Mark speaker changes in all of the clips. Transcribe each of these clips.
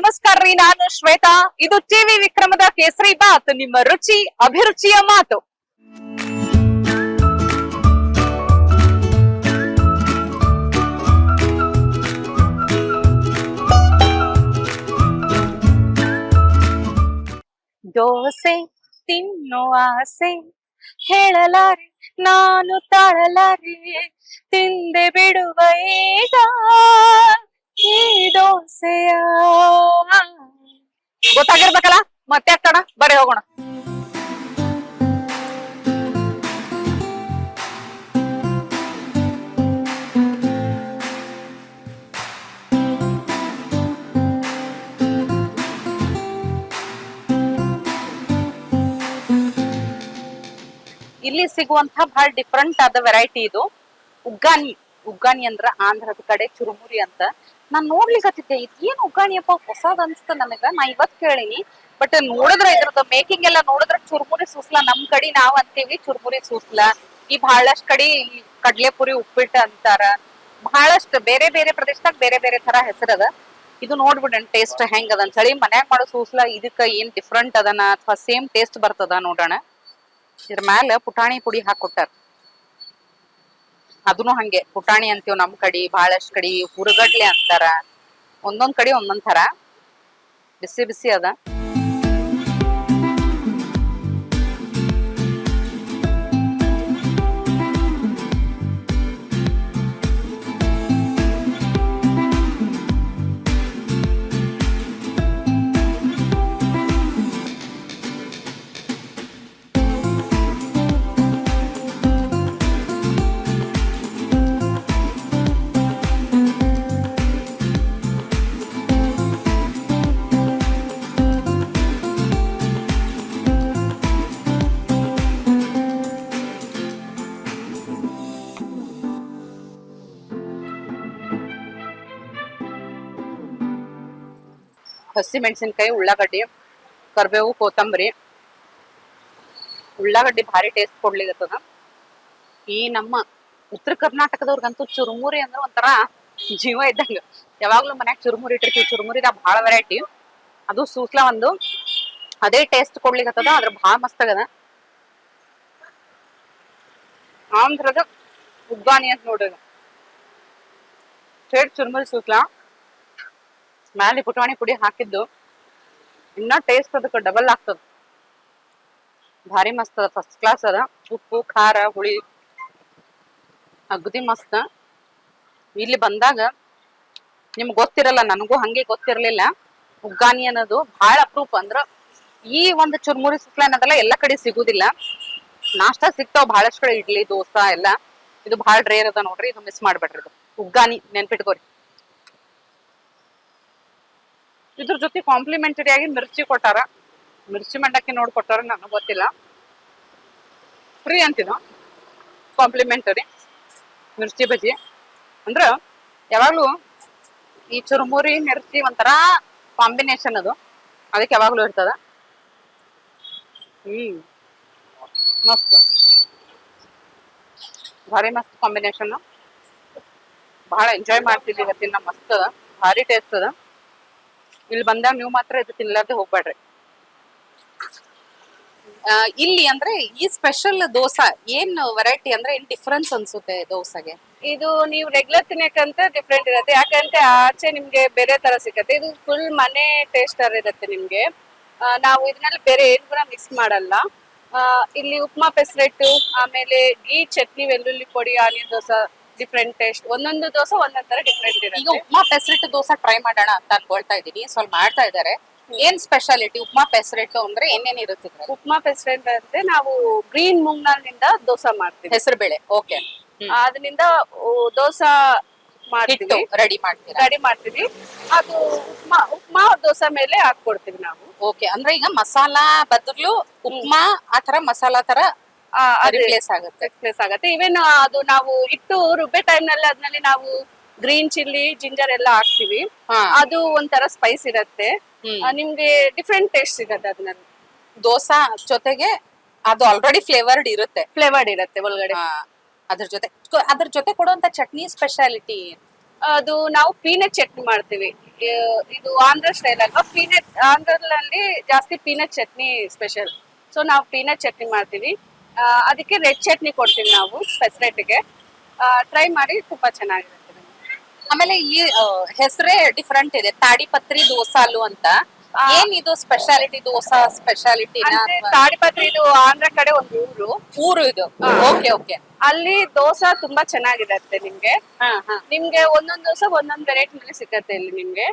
Speaker 1: ನಮಸ್ಕಾರ ರೀ ನಾನು ಶ್ವೇತಾ ಇದು ಟಿವಿ ವಿಕ್ರಮದ ಕೇಸರಿ ಬಾತ್ ನಿಮ್ಮ ರುಚಿ, ಅಭಿರುಚಿಯ ಮಾತು. ದೋಸೆ ತಿನ್ನೋ ಆಸೆ. ಹೇಳಲಾರೆ, ನಾನು ತಾಳಲಾರೆ ತಿಂದೆ ಬಿಡುವ ಈಗ ಗೊತ್ತಾಗಿರ್ಬೇಕಲ್ಲ? ಮತ್ತೆ ಕಣ ಬರೀ ಹೋಗೋಣ. ಇಲ್ಲಿ ಸಿಗುವಂತ ಬಹಳ ಡಿಫ್ರೆಂಟ್ ಆದ ವೆರೈಟಿ ಇದು. ಉಗ್ಗಾನಿ. ಉಗ್ಗಾನಿ ಅಂದ್ರ ಆಂಧ್ರದ ಕಡೆ ಚುರುಮುರಿ ಅಂತ. ನಾನ್ ನೋಡ್ಲಿಕ್ಕೆ ಇದು ಏನ್ ಉಗ್ಗಾಣಿಯಪ್ಪ? ಹೊಸದ ಅನ್ಸ್ತ ನನಗ. ನಾ ಇವತ್ ಕೇಳಿನಿ. ಬಟ್ ನೋಡಿದ್ರ ಇದ್ರದ ಮೇಕಿಂಗ್ ಎಲ್ಲ ನೋಡಿದ್ರ ಚುರುಮುರಿ ಸೂಸ್ಲ. ನಮ್ ಕಡೆ ನಾವ್ ಅಂತೀವಿ ಚುರುಮುರಿ ಸೂಸ್ಲ. ಈ ಬಹಳಷ್ಟ್ ಕಡೆ ಕಡ್ಲೆ ಕಡ್ಲೆಪುರಿ ಉಪ್ಪಿಟ್ಟು ಅಂತಾರ. ಬಹಳಷ್ಟು ಬೇರೆ ಬೇರೆ ಪ್ರದೇಶದಾಗ ಬೇರೆ ಬೇರೆ ತರ ಹೆಸರದ ಇದು ನೋಡ್ಬಿಡಣ ಟೇಸ್ಟ್ ಹೆಂಗ್ ಅದ ಅಂತೇಳಿ ಮನ್ಯಾಗ ಮಾಡೋ ಸೂಸ್ಲ ಇದಕ್ಕ ಏನ್ ಡಿಫ್ರೆಂಟ್ ಅದನ? ಅಥವಾ ಸೇಮ್ ಟೇಸ್ಟ್ ಬರ್ತದ ನೋಡೋಣ. ಇದ್ರ ಮ್ಯಾಲ ಪುಟಾಣಿ ಪುಡಿ ಹಾಕೊಟ್ಟಾರ ಅದನ್ನು ಹಂಗೆ, ಪುಟಾಣಿ ಅಂತೀವ್ ನಮ್ ಕಡೆ ಬಹಳಷ್ಟು ಕಡಿ ಹುರುಗಡ್ಲೆ ಅಂತಾರ. ಒಂದೊಂದ್ ಕಡಿ ಒಂದೊಂದ್ ತರ ಬಿಸಿ ಬಿಸಿ ಅದ. ಹಸಿ ಮೆಣಸಿನ್ಕಾಯಿ, ಉಳ್ಳಾಗಡ್ಡಿ, ಕರಿಬೇವು, ಕೊತ್ತಂಬರಿ. ಉಳ್ಳಾಗಡ್ಡಿ ಭಾರಿ ಟೇಸ್ಟ್ ಕೊಡ್ಲಿಕತ್ತದ. ಈ ನಮ್ಮ ಉತ್ತರ ಕರ್ನಾಟಕದವ್ರಿಗಂತೂ ಚುರುಮುರಿ ಅಂದ್ರೆ ಒಂಥರ ಜೀವ ಇದ್ದಂಗ. ಯಾವಾಗ್ಲೂ ಮನ್ಯಾಗ ಚುರುಮುರಿ ಇಟ್ಟಿರ್ತೀವಿ. ಚುರುಮುರಿದಾಗ ಬಹಳ ವೆರೈಟಿ ಅದು ಸೂಸ್ಲ ಒಂದು ಅದೇ ಟೇಸ್ಟ್ ಕೊಡ್ಲಿಕತ್ತದ ಅದ್ರ ಬಹಳ ಮಸ್ತ್ ಆಗದ. ಆಂಧ್ರದ ಉಗ್ಗಾನಿ ಅಂತ ನೋಡ್ರಿ ಚುರುಮುರಿ ಸೂಸ್ಲ. ಮ್ಯಾಲೆ ಪುಟಾಣಿ ಪುಡಿ ಹಾಕಿದ್ದು, ಇನ್ನ ಟೇಸ್ಟ್ ಅದಕ್ಕೆ ಡಬಲ್ ಆಗ್ತದ. ಭಾರಿ ಮಸ್ತ್ ಅದ ಫಸ್ಟ್ ಕ್ಲಾಸ್ ಅದ. ಉಪ್ಪು, ಖಾರ, ಹುಳಿ, ಅಗದಿ ಮಸ್ತ್. ಇಲ್ಲಿ ಬಂದಾಗ ನಿಮ್ಗೆ ಗೊತ್ತಿರಲ್ಲ, ನನಗೂ ಹಂಗೆ ಗೊತ್ತಿರಲಿಲ್ಲ. ಉಗ್ಗಾನಿ ಅನ್ನೋದು ಬಹಳ ಅಪರೂಪ ಅಂದ್ರ ಈ ಒಂದು ಚುರ್ಮುರಿ ಸುಸ್ಲ ಅನ್ನೋದೆಲ್ಲ ಎಲ್ಲ ಕಡೆ ಸಿಗುದಿಲ್ಲ. ನಾಷ್ಟಾ ಸಿಗ್ತಾವ ಬಹಳಷ್ಟು ಕಡೆ, ಇಡ್ಲಿ, ದೋಸಾ ಎಲ್ಲ. ಇದು ಬಹಳ ರೇರ್ ಅದ ನೋಡ್ರಿ, ಇದು ಮಿಸ್ ಮಾಡ್ಬೇಡ್ರಿ ಇದು. ಉಗ್ಗಾನಿ ನೆನ್ಪಿಟ್ಕೋರಿ. ಇದ್ರ ಜೊತೆ ಕಾಂಪ್ಲಿಮೆಂಟರಿ ಆಗಿ ಮಿರ್ಚಿ ಕೊಟ್ಟಾರ. ಮಿರ್ಚಿ ಮಂಡಕ್ಕಿ ನೋಡಿ ಕೊಟ್ಟಾರ, ನನಗೆ ಗೊತ್ತಿಲ್ಲ. ಫ್ರೀ ಅಂತಿದ. ಕಾಂಪ್ಲಿಮೆಂಟರಿ ಮಿರ್ಚಿ ಬಜ್ಜಿ. ಅಂದ್ರ ಯಾವಾಗ್ಲೂ ಈ ಚುರುಮುರಿ, ಮಿರ್ಚಿ ಒಂಥರ ಕಾಂಬಿನೇಷನ್ ಅದು. ಅದಕ್ಕೆ ಯಾವಾಗಲೂ ಇರ್ತದ. ಹ್ಮ್. ಮಸ್ತ್. ಭಾರಿ ಮಸ್ತ್ ಕಾಂಬಿನೇಷನ್ ಬಹಳ ಎಂಜಾಯ್ ಮಾಡ್ತಿದ್ವಿ ಇವತ್ತಿನ ಮಸ್ತ್. ಭಾರಿ ಟೇಸ್ಟ್ ಅದ. ಇಲ್ಲಿ ಬಂದಾಗ ನೀವು ಮಾತ್ರ ಇದು ತಿನ್ಲಾರ್ದೆ ಹೋಗ್ಬೇಡ್ರಿ. ಇಲ್ಲಿ ಅಂದ್ರೆ ಈ ಸ್ಪೆಷಲ್ ದೋಸಾ ಏನ್ ವೆರೈಟಿ ಅಂದ್ರೆ ಏನ್ ಡಿಫ್ರೆನ್ಸ್ ಅನ್ಸುತ್ತೆ ದೋಸಾಗೆ?
Speaker 2: ಇದು ನೀವು ರೆಗ್ಯುಲರ್ ತಿನ್ನಕಂತ ಡಿಫ್ರೆಂಟ್ ಇರುತ್ತೆ. ಯಾಕಂದ್ರೆ ಆಚೆ ನಿಮ್ಗೆ ಬೇರೆ ತರ ಸಿಗತ್ತೆ ಇದು ಫುಲ್ ಮನೆ ಟೇಸ್ಟರ್ ಇರುತ್ತೆ ನಿಮ್ಗೆ. ನಾವು ಇದನ್ನೆಲ್ಲ ಬೇರೆ ಏನ್ ಕೂಡ ಮಿಕ್ಸ್ ಮಾಡಲ್ಲ. ಇಲ್ಲಿ ಉಪ್ಮಾ ಪೆಸರೆಟ್ಟು ಆಮೇಲೆ ಗೀ ಚಟ್ನಿ, ಬೆಳ್ಳುಳ್ಳಿ ಪುಡಿ ಆನಿಯನ್ ದೋಸೆ ಡಿಫ್ರೆಂಟ್ ಟೇಸ್ಟ್ ಒಂದೊಂದು ದೋಸೆ ಒಂದೊಂದ್ ತರ ಡಿಫ್ರೆಂಟ್
Speaker 1: ಈಗ
Speaker 2: ಇರುತ್ತೆ
Speaker 1: ಉಪ್ಮಾ ಪೆಸರಿಟ್ ದೋಸೆ ಟ್ರೈ ಮಾಡೋಣ ಅಂತ ಅನ್ಕೊಳ್ತಾ ಇದೀನಿ ಸ್ವಲ್ಪ ಮಾಡ್ತಾ ಇದಾರೆ ಏನ್ ಸ್ಪೆಷಾಲಿಟಿ ಉಪ್ಮಾ ಪೆಸರಿಟ್ ಅಂದ್ರೆ ಏನೇನ್ ಇರುತ್ತೆ
Speaker 2: ಉಪ್ಮಾ ಪೆಸರಿಟ್ ಅಂದ್ರೆ ನಾವು ಗ್ರೀನ್ ಮೂಂಗ್ನಾಲ್ನಿಂದ ದೋಸೆ ಮಾಡ್ತೀವಿ.
Speaker 1: ಹೆಸರು ಬೇಳೆ ಓಕೆ
Speaker 2: ಅದರಿಂದ ದೋಸೆ
Speaker 1: ಹಿಟ್ಟು
Speaker 2: ಮಾಡ್ತೀವಿ
Speaker 1: ರೆಡಿ ಮಾಡ್ತೀರಾ?
Speaker 2: ರೆಡಿ ಮಾಡ್ತೀವಿ. ಅದು ಉಪ್ಮಾ ಉಪ್ಮಾ ದೋಸೆ ಮೇಲೆ ಹಾಕ್ಕೊಡ್ತೀವಿ ನಾವು.
Speaker 1: ಓಕೆ. ಅಂದ್ರೆ ಈಗ ಮಸಾಲಾ ಬದಲು ಉಪ್ಮಾ ಆ ತರ ಮಸಾಲಾ ತರ ರಿಪ್ಲೇಸ್ ಆಗುತ್ತೆ.
Speaker 2: ರಿಪ್ಲೇಸ್ ಆಗುತ್ತೆ. ಇವನ್ ಅದು ನಾವು ಇಟ್ಟು ರುಬ್ಬೆ ಟೈಮ್ನಲ್ಲಿ ಅದ್ನಲ್ಲಿ ನಾವು ಗ್ರೀನ್ ಚಿಲ್ಲಿ ಜಿಂಜರ್ ಎಲ್ಲ ಹಾಕ್ತಿವಿ. ಅದು ಒಂಥರ ಸ್ಪೈಸ್ ಇರತ್ತೆ. ನಿಮ್ಗೆ ಡಿಫ್ರೆಂಟ್ ಟೇಸ್ಟ್ ಸಿಗತ್ತೆ ಅದ್ರಲ್ಲಿ.
Speaker 1: ದೋಸಾ ಜೊತೆಗೆ ಅದು ಆಲ್ರೆಡಿ ಫ್ಲೇವರ್ಡ್ ಇರುತ್ತೆ.
Speaker 2: ಫ್ಲೇವರ್ಡ್ ಇರುತ್ತೆ ಒಳಗಡೆ.
Speaker 1: ಅದ್ರ ಜೊತೆ ಅದ್ರ ಜೊತೆ ಕೊಡುವಂತ ಚಟ್ನಿ ಸ್ಪೆಷಾಲಿಟಿ
Speaker 2: ಅದು ನಾವು ಪೀನಟ್ ಚಟ್ನಿ ಮಾಡ್ತೀವಿ. ಇದು ಆಂಧ್ರ ಸ್ಟೈಲ್ ಅಲ್ವಾ? ಪೀನಟ್ ಆಂಧ್ರದಲ್ಲಿ ಜಾಸ್ತಿ ಪೀನಟ್ ಚಟ್ನಿ ಸ್ಪೆಷಲ್ ಸೊ ನಾವು ಪೀನಟ್ ಚಟ್ನಿ ಮಾಡ್ತೀವಿ. ಅದಕ್ಕೆ ರೆಡ್ ಚಟ್ನಿ ಕೊಡ್ತೀವಿ ನಾವು ಪೆಸರೆಟ್ಗೆ ಟ್ರೈ ಮಾಡಿ ತುಂಬಾ ಚೆನ್ನಾಗಿರುತ್ತೆ.
Speaker 1: ಆಮೇಲೆ ಈ ಹೆಸರೇ ಡಿಫ್ರೆಂಟ್ ಇದೆ. ತಾಡಿಪತ್ರಿ ದೋಸಾಲು ಅಂತ. ಏನ್ ಇದು ಸ್ಪೆಷಾಲಿಟಿ ದೋಸಾ ಸ್ಪೆಷಾಲಿಟಿ
Speaker 2: ತಾಡಿಪತ್ರಿ ಇದು ಆಂಧ್ರ ಕಡೆ ಒಂದು ಊರು.
Speaker 1: ಊರು ಇದು. Okay okay.
Speaker 2: ಅಲ್ಲಿ ದೋಸಾ ತುಂಬಾ ಚೆನ್ನಾಗಿರತ್ತೆ ನಿಮ್ಗೆ.
Speaker 1: ಹಾ ಹಾ.
Speaker 2: ನಿಮ್ಗೆ ಒಂದೊಂದ್ ದೋಸೆ ಒಂದೊಂದ್ ವೆರೈಟಿ ಸಿಗತ್ತೆ ಇಲ್ಲಿ ನಿಮ್ಗೆ.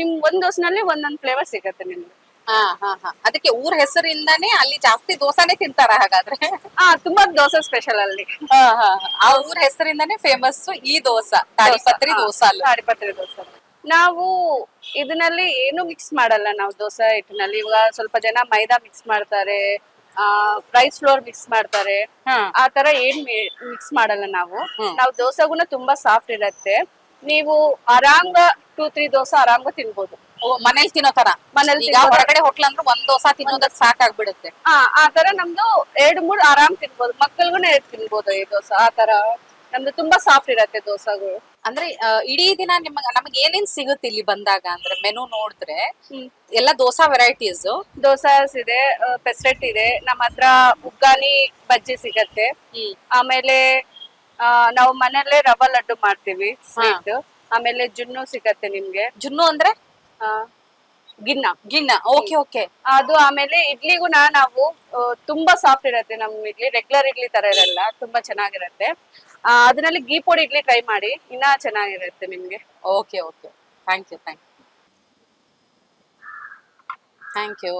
Speaker 2: ನಿಮ್ ಒಂದ್ ದೋಸೆನಲ್ಲಿ ಒಂದೊಂದ್ ಫ್ಲೇವರ್ ಸಿಗತ್ತೆ ನಿಮ್ಗೆ.
Speaker 1: ಹಾ ಹಾ ಹಾ. ಅದಕ್ಕೆ ಊರ್ ಹೆಸರಿಂದಾನೇ ಅಲ್ಲಿ ಜಾಸ್ತಿ ದೋಸಾನೇ ತಿಂತಾರ ಹಾಗಾದ್ರೆ.
Speaker 2: ಹಾ ತುಂಬಾ ದೋಸೆ ಸ್ಪೆಷಲ್ ಅಲ್ಲಿ.
Speaker 1: ಹಾ, ಹಾ, ಹಾ. ಆ ಊರ್ ಹೆಸರಿಂದಾನೇ ಫೇಮಸ್ ಈ ದೋಸಾ ತಾಡಿಪತ್ರಿ
Speaker 2: ದೋಸಾ.
Speaker 1: ದೋಸಾಲು
Speaker 2: ತಾಡಿಪತ್ರಿ ದೋಸೆ ನಾವು ಇದರಲ್ಲಿ ಏನು ಮಿಕ್ಸ್ ಮಾಡಲ್ಲ ನಾವು ದೋಸೆ ಹಿಟ್ಟಿನಲ್ಲಿ. ಇವಾಗ ಸ್ವಲ್ಪ ಜನ ಮೈದಾ ಮಿಕ್ಸ್ ಮಾಡ್ತಾರೆ ಆ ರೈಸ್ ಫ್ಲೋರ್ ಮಿಕ್ಸ್ ಮಾಡ್ತಾರೆ. ಆ ತರ ಏನ್ ಮಿಕ್ಸ್ ಮಾಡಲ್ಲ ನಾವು. ನಾವು ದೋಸೆಗುನ ತುಂಬಾ ಸಾಫ್ಟ್ ಇರತ್ತೆ. ನೀವು ಆರಾಮ್ ಟೂ ತ್ರೀ ದೋಸೆ ಆರಾಮ್ಗ ತಿನ್ಬೋದು.
Speaker 1: ಮನೇಲಿ ತಿನ್ನೋ ತರ
Speaker 2: ಮನೇಲಿ
Speaker 1: ಈಗ
Speaker 2: ತಿನ್ನೋ ತರ.
Speaker 1: ಹೊರಗಡೆ ಹೋಟ್ಲ ಅಂದ್ರೆ ಒಂದ್ ದೋಸಾ ತಿನ್ನೋದಕ್ ಸಾಕಾಗ್ಬಿಡುತ್ತೆ.
Speaker 2: ಆ ಆ ತರ ನಮ್ದು ಎರಡು ಮೂರು ಆರಾಮ್ ತಿನ್ಬೋದು. ಮಕ್ಕಳಿಗೂ ಎರಡ್ ತಿನ್ಬೋದು ಈ ದೋಸೆ ಆ ತರ ನಮ್ದು ತುಂಬಾ ಸಾಫ್ಟ್ ಇರತ್ತೆ ದೋಸೆಗಳು.
Speaker 1: ಅಂದ್ರೆ ಆ, ಇಡೀ ದಿನ ನಿಮಗ ನಮಗ್ ಏನೇನ್ ಸಿಗುತ್ತೆ ಇಲ್ಲಿ ಬಂದಾಗ? ಅಂದ್ರೆ ಮೆನು ನೋಡಿದ್ರೆ ಎಲ್ಲಾ ದೋಸಾ ವೆರೈಟೀಸ್
Speaker 2: ದೋಸಾಸ್ ಇದೆ ಪೆಸ್ರೆಟ್ ಇದೆ. ನಮ್ಮ ಹತ್ರ ಉಗ್ಗಾನಿ ಬಜ್ಜಿ ಸಿಗತ್ತೆ. ಆಮೇಲೆ ಆ, ನಾವು ಮನೆಯಲ್ಲೇ ರವಾ ಲಡ್ಡು ಮಾಡ್ತೀವಿ ಸ್ವೀಟ್ ಆಮೇಲೆ ಜುನ್ನು ಸಿಗತ್ತೆ ನಿಮ್ಗೆ.
Speaker 1: ಜುನ್ನು ಅಂದ್ರೆ?
Speaker 2: ಗಿನ್ನ.
Speaker 1: ಗಿಣ್ಣ ಓಕೆ ಓಕೆ.
Speaker 2: ಅದು ಆಮೇಲೆ ಇಡ್ಲಿಗೂನ ನಾವು ಆ, ತುಂಬಾ ಸಾಫ್ಟ್ ಇರತ್ತೆ ನಮ್ ಇಡ್ಲಿ. ರೆಗ್ಯುಲರ್ ಇಡ್ಲಿ ತರ ಇರಲ್ಲ ತುಂಬಾ ಚೆನ್ನಾಗಿರತ್ತೆ. ಆ, ಅದ್ರಲ್ಲಿ ಗೀ ಪೊಡಿ ಇಡ್ಲಿ ಟ್ರೈ ಮಾಡಿ ಇನ್ನ ಚೆನ್ನಾಗಿರತ್ತೆ ನಿಮ್ಗೆ.
Speaker 1: Okay okay. Thank you thank you thank you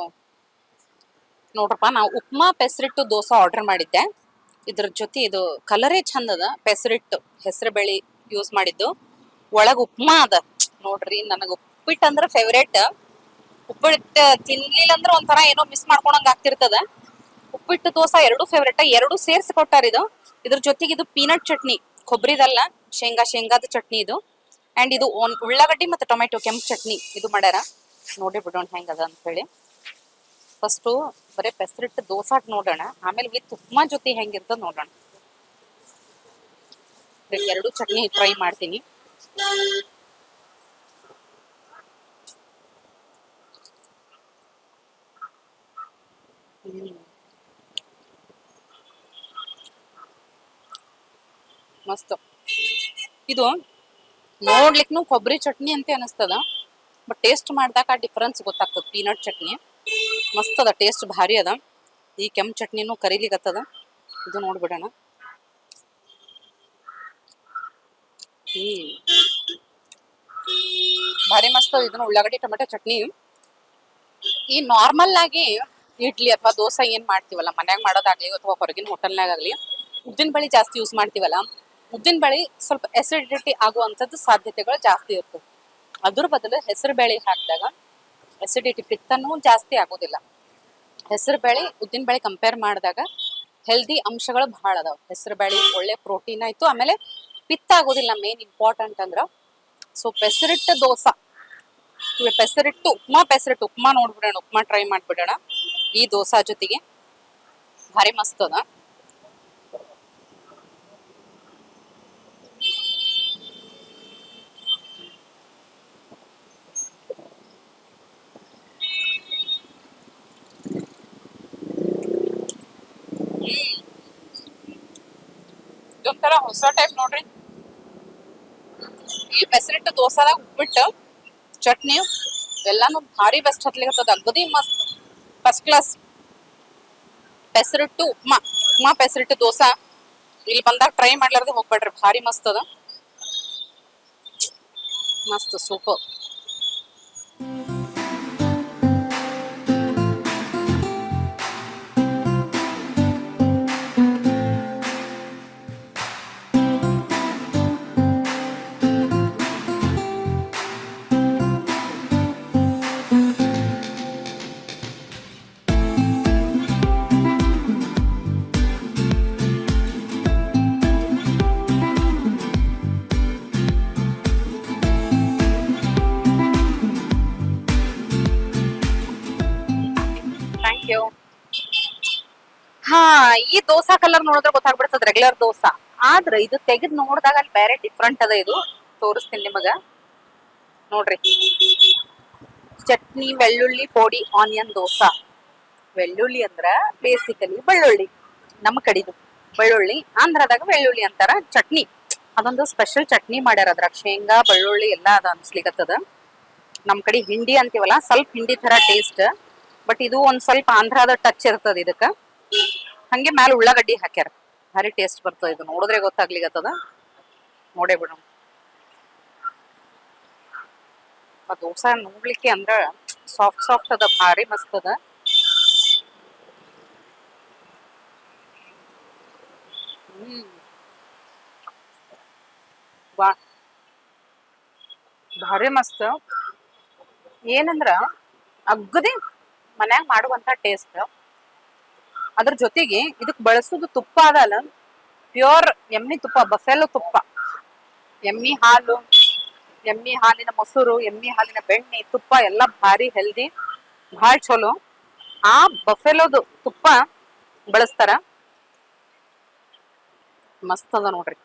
Speaker 1: ನೋಡ್ರಪ್ಪ ನಾವು ಉಪ್ಮಾ ಪೆಸರಿಟ್ಟು ದೋಸೆ ಆರ್ಡರ್ ಮಾಡಿದ್ದೆ. ಇದ್ರ ಜೊತೆ ಇದು ಕಲರೇ ಚಂದ ಅದ. ಪೆಸರಿಟ್ಟು ಹೆಸರು ಬೇಳೆ ಯೂಸ್ ಮಾಡಿದ್ದು. ಒಳಗ್ ಉಪ್ಮಾ ಅದ. ನೋಡ್ರಿ ನನಗೆ ಉಪ್ಪಿಟ್ಟು ಅಂದ್ರೆ ಫೇವ್ರೇಟ್ ಉಪ್ಪಿಟ್ಟು ತಿನ್ಲಿಲ್ಲ ಅಂದ್ರೆ ಒಂಥರ ಏನೋ ಮಿಸ್ ಮಾಡ್ಕೊಳಂಗ ಆಗ್ತಿರ್ತದ. ಉಪ್ಪಿಟ್ಟು, ದೋಸೆ ಎರಡು ಫೇವ್ರೇಟ್ ಎರಡು ಸೇರ್ಸಿ ಕೊಟ್ಟಾರ ಇದು. ಇದ್ರ ಜೊತೆಗೆ ಇದು ಪೀನಟ್ ಚಟ್ನಿ ಕೊಬ್ಬರಿದಲ್ಲ ಶೇಂಗಾ, ಶೇಂಗಾದ ಚಟ್ನಿ ಇದು. ಅಂಡ್ ಇದು ಉಳ್ಳಾಗಡ್ಡಿ ಮತ್ತೆ ಟೊಮೆಟೊ ಕೆಂಪು ಚಟ್ನಿ ಇದು ಮಾಡ್ಯಾರ. ನೋಡಿ ಬಿಡೋಣ ಹೆಂಗದ ಅಂತ ಹೇಳಿ ಫಸ್ಟು ಬರೀ ಪೆಸರಿಟ್ಟು ದೋಸಾಟ್ ನೋಡೋಣ. ಆಮೇಲೆ ವಿತ್ ಉಪ್ಮಾ ಜೊತೆ ಹೆಂಗಿರ್ತದ ನೋಡೋಣ. ಎರಡು ಚಟ್ನಿ ಟ್ರೈ ಮಾಡ್ತೀನಿ. ಮಸ್ತ್. ಇದು ನೋಡ್ಲಿಕ್ಕೂ ಕೊಬ್ಬರಿ ಚಟ್ನಿ ಅಂತ ಅನಿಸ್ತದ, ಬಟ್ ಟೇಸ್ಟ್ ಮಾಡಿದಾಗ ಡಿಫರೆನ್ಸ್ ಗೊತ್ತಾಗ್ತದ. ಪೀನಟ್ ಚಟ್ನಿ, ಮಸ್ತ್ ಅದ ಟೇಸ್ಟ್ ಭಾರಿ ಅದ. ಈ ಕೆಂಪು ಚಟ್ನಿನೂ ಕರೀಲಿಕತ್ತದ. ಇದು ನೋಡ್ಬಿಡೋಣ. ಹ್ಮ್. ಭಾರಿ ಮಸ್ತ್ ಇದನ್ನ ಉಳ್ಳಾಗಡ್ಡಿ, ಟೊಮೆಟೊ ಚಟ್ನಿ. ಈ ನಾರ್ಮಲ್ ಆಗಿ ಇಡ್ಲಿ ಅಥವಾ ದೋಸೆ ಏನ್ ಮಾಡ್ತೀವಲ್ಲ, ಮನ್ಯಾಗ ಮಾಡೋದಾಗ್ಲಿ ಅಥವಾ ಹೊರಗಿನ ಹೋಟೆಲ್ನಾಗ ಆಗ್ಲಿ ಉದ್ದಿನ ಬಳಿ ಜಾಸ್ತಿ ಯೂಸ್ ಮಾಡ್ತೀವಲ್ಲ, ಉದ್ದಿನ ಬಳಿ ಸ್ವಲ್ಪ ಎಸಿಡಿಟಿ ಆಗುವಂಥದ್ದು ಸಾಧ್ಯತೆಗಳು ಜಾಸ್ತಿ ಇರ್ತದೆ. ಅದ್ರ ಬದಲು ಹೆಸರು ಬೇಳೆ ಹಾಕಿದಾಗ ಎಸಿಡಿಟಿ ಪಿತ್ತನೂ ಜಾಸ್ತಿ ಆಗೋದಿಲ್ಲ. ಹೆಸರು ಬೇಳೆ ಉದ್ದಿನ ಬೇಳೆ ಕಂಪೇರ್ ಮಾಡಿದಾಗ ಹೆಲ್ದಿ ಅಂಶಗಳು ಬಹಳ ಅದಾವ. ಹೆಸರು ಬೇಳೆ ಒಳ್ಳೆ ಪ್ರೋಟೀನ್ ಆಯ್ತು, ಆಮೇಲೆ ಪಿತ್ತ ಆಗೋದಿಲ್ಲ ಮೇನ್ ಇಂಪಾರ್ಟೆಂಟ್ ಅಂದ್ರ ಸೊ ಪೆಸರಿಟ್ಟು ದೋಸಾ ಪೆಸರಿಟ್ಟು ಉಪ್ಮಾ ಪೆಸರಿಟ್ಟು ಉಪ್ಮಾ ನೋಡ್ಬಿಡೋಣ, ಉಪ್ಮಾ ಟ್ರೈ ಮಾಡ್ಬಿಡೋಣ. ಈ ದೋಸಾ ಜೊತೆಗೆ ಭಾರಿ ಮಸ್ತ್ ಅದ ಇದೊಂಥರ ಹೊಸ ಟೈಪ್ ನೋಡ್ರಿ ಈ ಪೆಸರಿಟ್ಟು ದೋಸಾದಾಗ ಉಪ್ಪಿಟ್ಟು ಚಟ್ನಿ ಎಲ್ಲಾನು ಭಾರಿ ಬೆಸ್ಟ್ ಹತ್ಲಿಕತ್ತದ ಅಗದಿ ಮಸ್ತ್ ಫಸ್ಟ್ ಕ್ಲಾಸ್ ಪೆಸರಿಟ್ಟು ಉಪ್ಮಾ ಉಪ್ಮಾ ಪೆಸರಿಟ್ಟು ದೋಸಾ ಇಲ್ಲಿ ಬಂದಾಗ ಟ್ರೈ ಮಾಡ್ಲಾರ್ದೆ ಹೋಗ್ಬೇಡ್ರಿ. ಭಾರಿ ಮಸ್ತ್ ಅದ. ಮಸ್ತ್ ಸೂಪರ್ ಈ ದೋಸಾ ಕಲರ್ ನೋಡಿದ್ರೆ ಗೊತ್ತಾಗ್ಬಿಡ್ತದ ರೆಗ್ಯುಲರ್ ದೋಸಾ. ಆದ್ರೆ ಇದು ತೆಗೆದ್ ನೋಡಿದಾಗ ಅಲ್ಲಿ ಬೇರೆ ಡಿಫ್ರೆಂಟ್ ಅದ ಇದು. ತೋರಿಸ್ತೀನಿ ನಿಮಗ. ನೋಡ್ರಿ. ಚಟ್ನಿ, ಬೆಳ್ಳುಳ್ಳಿ, ಪೋಡಿ ಆನಿಯನ್ ದೋಸಾ. ಬೆಳ್ಳುಳ್ಳಿ ಅಂದ್ರ ಬೇಸಿಕಲಿ ಬೆಳ್ಳುಳ್ಳಿ. ನಮ್ಮ ಕಡಿದು. ಬೆಳ್ಳುಳ್ಳಿ, ಆಂಧ್ರದಾಗ ಬೆಳ್ಳುಳ್ಳಿ ಅಂತಾರ. ಚಟ್ನಿ. ಅದೊಂದು ಸ್ಪೆಷಲ್ ಚಟ್ನಿ ಮಾಡ್ಯಾರ ಅದ್ರಾಗ. ಶೇಂಗಾ, ಬೆಳ್ಳುಳ್ಳಿ ಎಲ್ಲಾ ಅದ ಅನ್ಸ್ಲಿಕತ್ತದ. ನಮ್ ಕಡೆ ಹಿಂಡಿ ಅಂತೀವಲ್ಲ, ಸ್ವಲ್ಪ ಹಿಂಡಿ ತರ ಟೇಸ್ಟ್ ಬಟ್ ಇದು ಒಂದ್ ಸ್ವಲ್ಪ ಆಂಧ್ರದ ಟಚ್ ಇರ್ತದ ಇದಕ್ಕ. ಹಂಗೆ ಮ್ಯಾಲ ಉಳ್ಳಾಗಡ್ಡಿ ಹಾಕ್ಯಾರ. ಭಾರಿ ಟೇಸ್ಟ್ ಬರ್ತದ ಇದು. ನೋಡಿದ್ರೆ ಗೊತ್ತಾಗ್ಲಿಕತ್ತದ ನೋಡೇ ಬಿಡು. ಆ ದೋಸಾ ನೋಡ್ಲಿಕ್ಕೆ ಅಂದ್ರ ಸಾಫ್ಟ್ ಸಾಫ್ಟ್ ಅದ, ಭಾರಿ ಮಸ್ತ್ ಅದ. ವಾ ಭಾರಿ ಮಸ್ತ್. ಏನಂದ್ರ ಅಗ್ಗದಿ ಮನ್ಯಾಗ ಮಾಡುವಂತ ಟೇಸ್ಟ್ ಅದ್ರ ಜೊತೆಗೆ ಇದಕ್ ಬಳಸೋದು ತುಪ್ಪ ಅದಲ್ಲ. ಪ್ಯೂರ್ ಎಮ್ಮಿ ತುಪ್ಪ, ಬಫೆಲೋ ತುಪ್ಪ. ಎಮ್ಮಿ ಹಾಲು, ಎಮ್ಮಿ ಹಾಲಿನ ಮೊಸರು, ಎಮ್ಮಿ ಹಾಲಿನ ಬೆಣ್ಣೆ, ತುಪ್ಪ ಎಲ್ಲ ಭಾರಿ ಹೆಲ್ದಿ ಭಾಳ ಚಲೋ. ಆ ಬಫೆಲೋದು ತುಪ್ಪ ಬಳಸ್ತಾರ. ಮಸ್ತ್ ಅದ ನೋಡ್ರಿ.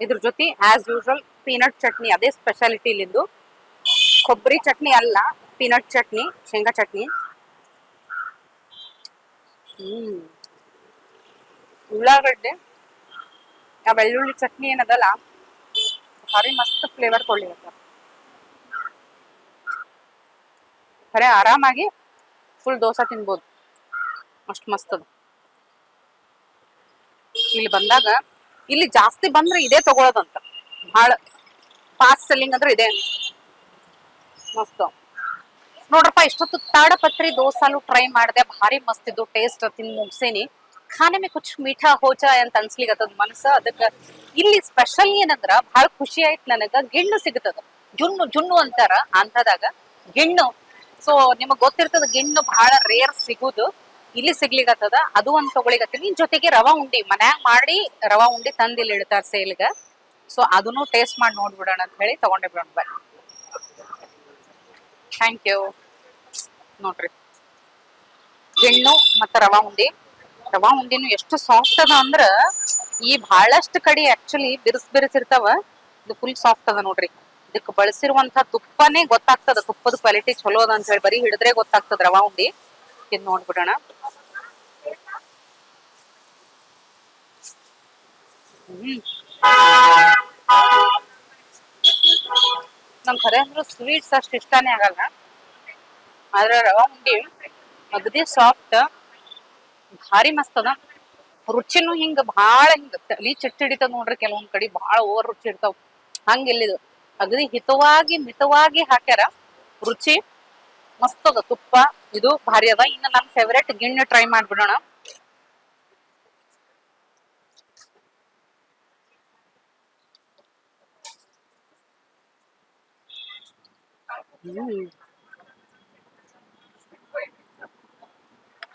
Speaker 1: ಇದ್ರ ಜೊತೆ ಆಸ್ ಯೂಶುವಲ್ ಪೀನಟ್ ಚಟ್ನಿ, ಅದೇ ಸ್ಪೆಷಾಲಿಟಿ ಇಲ್ಲಿಂದು ಕೊಬ್ಬರಿ ಚಟ್ನಿ ಅಲ್ಲ ಪೀನಟ್ ಚಟ್ನಿ ಶೇಂಗಾ ಚಟ್ನಿ ಹ್ಮ್. ಉಳ್ಳಾಗಡ್ಡೆ, ಆ ಬೆಳ್ಳುಳ್ಳಿ ಚಟ್ನಿ ಏನದಲ್ಲ, ಭಾರಿ ಮಸ್ತ್ ಫ್ಲೇವರ್ ಕೊಡ್ಲಿಕ್ಕೆ. ಖರೆ ಆರಾಮಾಗಿ ಫುಲ್ ದೋಸೆ ತಿನ್ಬೋದು. ಅಷ್ಟು ಮಸ್ತ್ ಅದು. ಇಲ್ಲಿ ಬಂದಾಗ, ಇಲ್ಲಿ ಜಾಸ್ತಿ ಬಂದ್ರೆ ಇದೇ ತಗೊಳ್ಳೋದಂತ ಭಾಳ ಫಾಸ್ಟ್ ಸೆಲ್ಲಿಂಗ್ ಅಂದ್ರೆ ಇದೆ. ಮಸ್ತ್. ನೋಡ್ರಪ್ಪ, ಇಷ್ಟೊತ್ತು ತಾಡಪತ್ರಿ ದೋಸಾಲು ಟ್ರೈ ಮಾಡಿದೆ, ಭಾರಿ ಮಸ್ತ್ ಇದು ಟೇಸ್ಟ್ ತಿನ್ ಮುಗಿಸೇನಿ. ಖಾನೆ ಮೇ ಕುಚ್ ಮೀಠಾ ಹೋಚ ಅಂತ ಅನ್ಸ್ಲಿಕತ್ತದ ಮನಸ್ಸ. ಅದಕ್ಕ ಇಲ್ಲಿ ಸ್ಪೆಷಲ್ ಏನಂದ್ರ ಬಹಳ ಖುಷಿ ಆಯ್ತು ನನಗ, ಗಿಣ್ಣು ಸಿಗತದ ಜುಣ್ಣು ಜುಣ್ಣು ಅಂತಾರ ಆಂಧ್ರದಾಗ, ಗಿಣ್ಣು. ಸೊ ನಿಮಗ್ ಗೊತ್ತಿರ್ತದ, ಗಿಣ್ಣು ಬಹಳ ರೇರ್ ಸಿಗುದು. ಇಲ್ಲಿ ಸಿಗ್ಲಿಕತ್ತದ, ಅದು ಒಂದ್ ತಗೊಳಿಗತ್ತೀನಿ ಜೊತೆಗೆ ರವಾ ಉಂಡಿ, ಮನ್ಯಾಗ ಮಾಡಿ ರವಾ ಉಂಡಿ ತಂದಿಲ್ಲಿ ಇಡ್ತಾರ ಸೇಲ್ಗ ಸೊ ಅದನ್ನು ಟೇಸ್ಟ್ ಮಾಡಿ ನೋಡ್ಬಿಡೋಣ ಅಂತ ಹೇಳಿ ತಗೊಂಡೆ ಬಿಡೋಣ, ಬನ್ನಿ. ಥ್ಯಾಂಕ್ ಯು ನೋಡ್ರಿ. ಹೆಣ್ಣು ಮತ್ತ ರವಾ ಉಂಡಿ. ರವಾ ಉಂಡಿನು ಎಷ್ಟು ಸಾಫ್ಟ್ ಅದ ಅಂದ್ರ ಈ ಬಹಳಷ್ಟು ಕಡೆ ಆಕ್ಚುಲಿ ಬಿರ್ಸ್ ಬಿರ್ಸ್ ಇರ್ತಾವ ಇದು ಫುಲ್ ಸಾಫ್ಟ್ ಅದ ನೋಡ್ರಿ. ಇದಕ್ಕೆ ಬಳಸಿರುವಂತ ತುಪ್ಪನೇ ಗೊತ್ತಾಗ್ತದ. ತುಪ್ಪದ ಕ್ವಾಲಿಟಿ ಚಲೋ ಅದ ಅಂತ ಹೇಳಿ ಬರೀ ಹಿಡಿದ್ರೆ ಗೊತ್ತಾಗ್ತದ ರವಾ ಉಂಡಿ. ಇದು ನೋಡ್ಬಿಡೋಣ. ಹ್ಮ್. ನಮ್ ಖರೆ ಅಂದ್ರೆ ಸ್ವೀಟ್ಸ್ ಅಷ್ಟು ಇಷ್ಟಾನೇ ಆಗಲ್ಲ. ಆದ್ರೆ ರವಾ ಉಂಡಿ ಅಗದಿ ಸಾಫ್ಟ್ ಭಾರಿ ಮಸ್ತ್ ಅದ. ರುಚಿನೂ ಹಿಂಗ ಭಾಳ ಹಿಂಗ ತಲಿ ಚಿಟ್ಟ ಹಿಡಿತದ ನೋಡ್ರಿ ಕೆಲವೊಂದ್ ಕಡೆ ಭಾಳ ಓವರ್ ರುಚಿ ಇರ್ತಾವ. ಹಂಗ ಇಲ್ಲಿದು ಅಗದಿ ಹಿತವಾಗಿ ಮಿತವಾಗಿ ಹಾಕ್ಯಾರ, ರುಚಿ ಮಸ್ತ್ ಅದ ತುಪ್ಪ. ಇದು ಭಾರಿ ಅದ. ಇನ್ನ ನನ್ನ ಫೇವರೇಟ್ ಗಿಣ್ಣು ಟ್ರೈ ಮಾಡ್ಬಿಡೋಣ.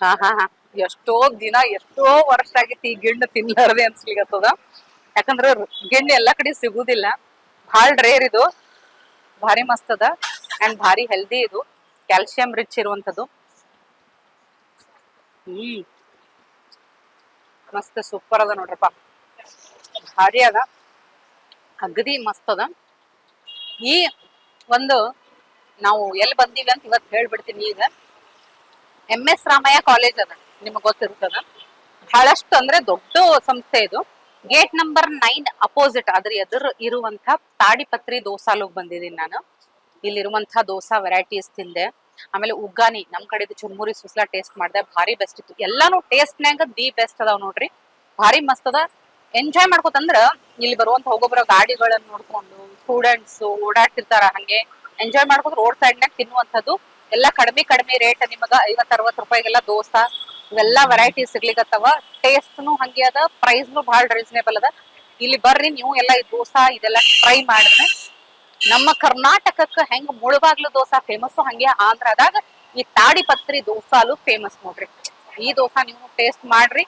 Speaker 1: ಹಾ ಹಾ ಎಷ್ಟೋ ದಿನ, ಎಷ್ಟೋ ವರ್ಷ ಆಗಿತ್ತು ಈ ಗಿಣ್ಣು ತಿನ್ಲಾರ್ದೆ ಅನ್ಸ್ಲಿಕತ್ತದ ಯಾಕಂದ್ರ ಗಿಣ್ಣು ಎಲ್ಲಾ ಕಡೆ ಸಿಗುದಿಲ್ಲ. ಭಾಳ ರೇರ್ ಇದು. ಭಾರಿ ಮಸ್ತ್ ಅದ. ಅಂಡ್ ಭಾರಿ ಹೆಲ್ದಿ ಇದು. ಕ್ಯಾಲ್ಸಿಯಂ ರಿಚ್ ಇರುವಂತದ್ದು ಹ್ಮ್. ಮಸ್ತ್ ಸೂಪರ್ ಅದ ನೋಡ್ರಪ್ಪ. ಭಾರಿ ಅದ. ಅಗದಿ ಮಸ್ತ್ ಅದ. ಈ ಒಂದು ನಾವು ಎಲ್ಲಿ ಬಂದೀವಿ ಅಂತ ಇವತ್ತು ಹೇಳ್ಬಿಡ್ತೀನಿ ಈಗ. ಎಂ ಎಸ್ ರಾಮಯ್ಯ ಕಾಲೇಜ್ ಅದ, ನಿಮಗೆ ಗೊತ್ತಿರ್ತದ. ಬಹಳಷ್ಟು ಅಂದ್ರೆ ದೊಡ್ಡ ಸಂಸ್ಥೆ ಇದು. ಗೇಟ್ ನಂಬರ್ ನೈನ್ ಅಪೋಸಿಟ್ ಅದ್ರ ಎದುರು ಇರುವಂತ ತಾಡಿಪತ್ರಿ ದೋಸಾಲುಗ್ ಬಂದಿದ್ದೀನಿ ನಾನು. ಇಲ್ಲಿರುವಂತ ದೋಸಾ ವೆರೈಟೀಸ್ ತಿಂದೆ. ಆಮೇಲೆ ಉಗ್ಗಾನಿ, ನಮ್ ಕಡೆದು ಚುರ್ಮುರಿ ಸುಸ್ಲಾ ಟೇಸ್ಟ್ ಮಾಡ್ದೆ. ಭಾರಿ ಬೆಸ್ಟ್ ಇತ್ತು. ಎಲ್ಲಾನು ಟೇಸ್ಟ್ ಟೇಸ್ಟ್ನ್ಯಾಗ ದಿ ಬೆಸ್ಟ್ ಅದಾವ್ ನೋಡ್ರಿ. ಭಾರಿ ಮಸ್ತ್ ಅದ. ಎಂಜಾಯ್ ಮಾಡ್ಕೋತಂದ್ರ ಇಲ್ಲಿ ಬರುವಂತ ಹೋಗೋಬ್ರ ಗಾಡಿಗಳನ್ನ ನೋಡ್ಕೊಂಡು ಸ್ಟೂಡೆಂಟ್ಸ್ ಓಡಾಡ್ತಿರ್ತಾರ ಹಂಗೆ. ಎಂಜಾಯ್ ಮಾಡ್ಬೋದು. ರೋಡ್ ಸೈಡ್ನಾಗ ತಿನ್ನುವಂಥದ್ದು. ಎಲ್ಲ ಕಡಿಮೆ ಕಡಿಮೆ ರೇಟ್ ನಿಮಗ ಐವತ್ ಅರವತ್ ರೂಪಾಯಿಗೆಲ್ಲ ದೋಸಾ, ಇವೆಲ್ಲಾ ವೆರೈಟಿ ಸಿಗ್ಲಿಕ್ಕತ್ತವ ಟೇಸ್ಟ್ನು ಹಂಗೆ ಅದ ಪ್ರೈಸ್ನು ಭಾಳ ರೀಸನೇಬಲ್ ಅದ. ಇಲ್ಲಿ ಬರ್ರಿ, ನೀವು ಎಲ್ಲ ಈ ದೋಸಾ ಇದೆಲ್ಲ ಟ್ರೈ ಮಾಡಿದ್ರೆ ನಮ್ಮ ಕರ್ನಾಟಕಕ್ಕ ಹೆಂಗ್ ಮುಳಬಾಗ್ಲು ದೋಸಾ ಫೇಮಸ್ ಹಂಗೆ. ಆಂಧ್ರದಾಗ ಈ ತಾಡಿಪತ್ರಿ ದೋಸಾಲು ಫೇಮಸ್ ನೋಡ್ರಿ. ಈ ದೋಸಾ ನೀವು ಟೇಸ್ಟ್ ಮಾಡ್ರಿ.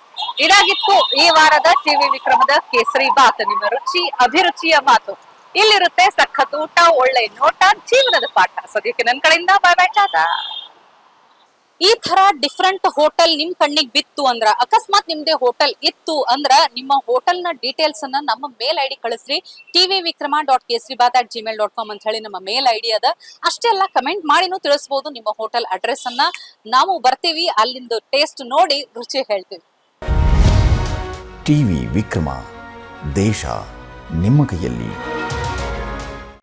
Speaker 1: ಇದಾಗಿತ್ತು ಈ ವಾರದ ಟಿವಿ ವಿಕ್ರಮದ ಕೇಸರಿ ಬಾತ್. ನಿಮ್ಮ ರುಚಿ, ಅಭಿರುಚಿಯ ಮಾತು. ಇಲ್ಲಿರುತ್ತೆ ಸಖತ್ ಊಟ, ಒಳ್ಳೆ ನೋಟ, ಜೀವನದ ಪಾಠ. ಸದ್ಯಕ್ಕೆ ನನ್ ಕಡೆಯಿಂದ ಬಾಯ್ ಬಾಯ್ ಟಾಟಾ ಈ ತರ ಡಿಫ್ರೆಂಟ್ ಹೋಟೆಲ್ ನಿಮ್ ಕಣ್ಣಿಗೆ ಬಿತ್ತು ಅಂದ್ರ, ಅಕಸ್ಮಾತ್ ನಿಮ್ದೇ ಹೋಟೆಲ್ ಇತ್ತು ಅಂದ್ರ, ನಿಮ್ಮ ಹೋಟೆಲ್ನ ಡೀಟೇಲ್ಸ್ ಅನ್ನ ನಮ್ಮ ಮೇಲ್ ಐಡಿ ಕಳಿಸ್ರಿ. TV Vikrama dot kesaribath at Gmail dot com ಅಂತ ಹೇಳಿ ನಮ್ಮ ಮೇಲ್ ಐಡಿ ಅದ. ಅಷ್ಟೆಲ್ಲ ಕಮೆಂಟ್ ಮಾಡಿನೂ ತಿಳಿಸಬಹುದು ನಿಮ್ಮ ಹೋಟೆಲ್ ಅಡ್ರೆಸ್ ಅನ್ನ. ನಾವು ಬರ್ತೀವಿ, ಅಲ್ಲಿಂದ ಟೇಸ್ಟ್ ನೋಡಿ, ರುಚಿ ಹೇಳ್ತೀವಿ.
Speaker 3: ಟಿವಿ ವಿಕ್ರಮ, ದೇಶ ನಿಮ್ಮ ಕೈಯಲ್ಲಿ.